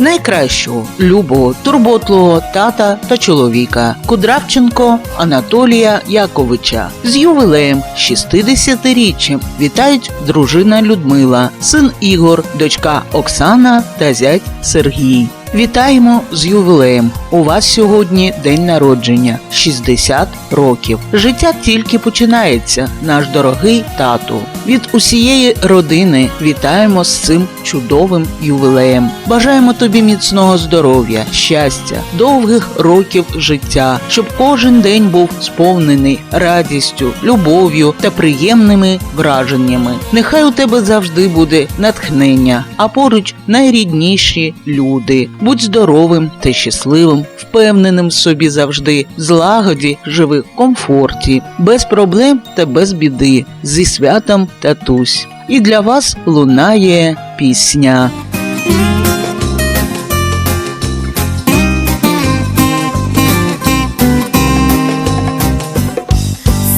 найкращого, любого, турботливого тата та чоловіка. Кудравченко Анатолія Яковича. З ювілеєм 60-річчям вітають дружина Людмила, син Ігор, дочка Оксана та зять Сергій. Вітаємо з ювілеєм. У вас сьогодні день народження 60 років. Життя тільки починається, наш дорогий тату. Від усієї родини вітаємо з цим чудовим ювілеєм. Бажаємо тобі міцного здоров'я, щастя, довгих років життя, щоб кожен день був сповнений радістю, любов'ю та приємними враженнями. Нехай у тебе завжди буде натхнення, а поруч найрідніші люди. Будь здоровим та щасливим, впевненим в собі завжди, злагоді живи в комфорті, без проблем та без біди, зі святом татусь. І для вас лунає пісня.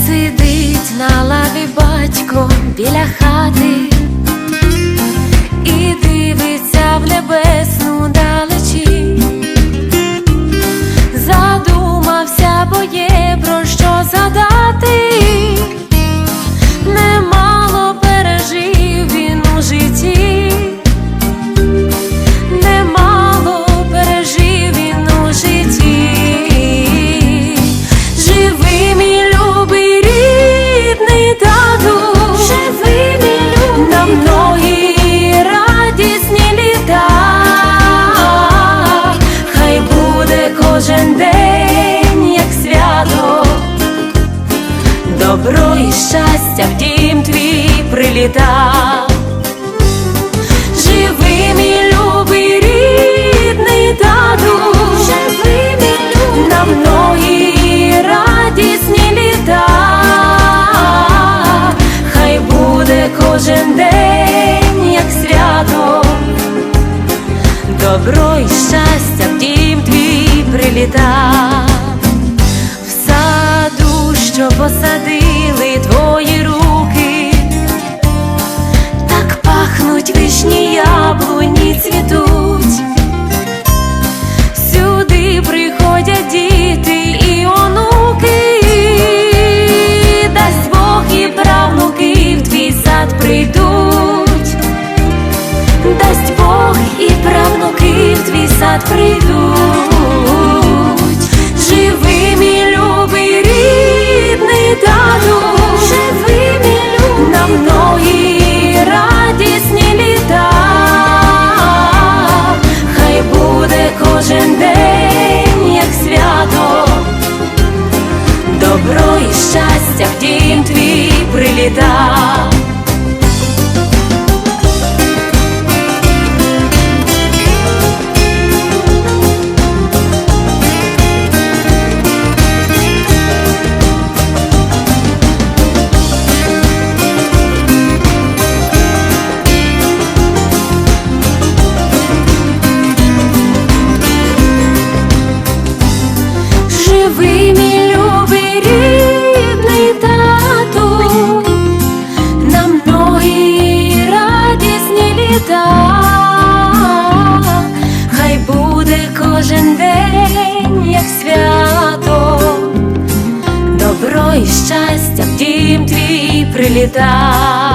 Сидить на лаві батько біля хати приліта. Живи, мій любий рідний тату, живи, мій любий, на многі радісні літа. Хай буде кожен день, як свято. Добро і щастя в дім твій приліта. В саду, що посадили цвітуть. Сюди діти і онуки, дасть Бог і правнуки в твій прийдуть, дасть Бог і правнуки в твій сад прийдуть. Кожен день, як свято, добро і щастя в дім твій приліта.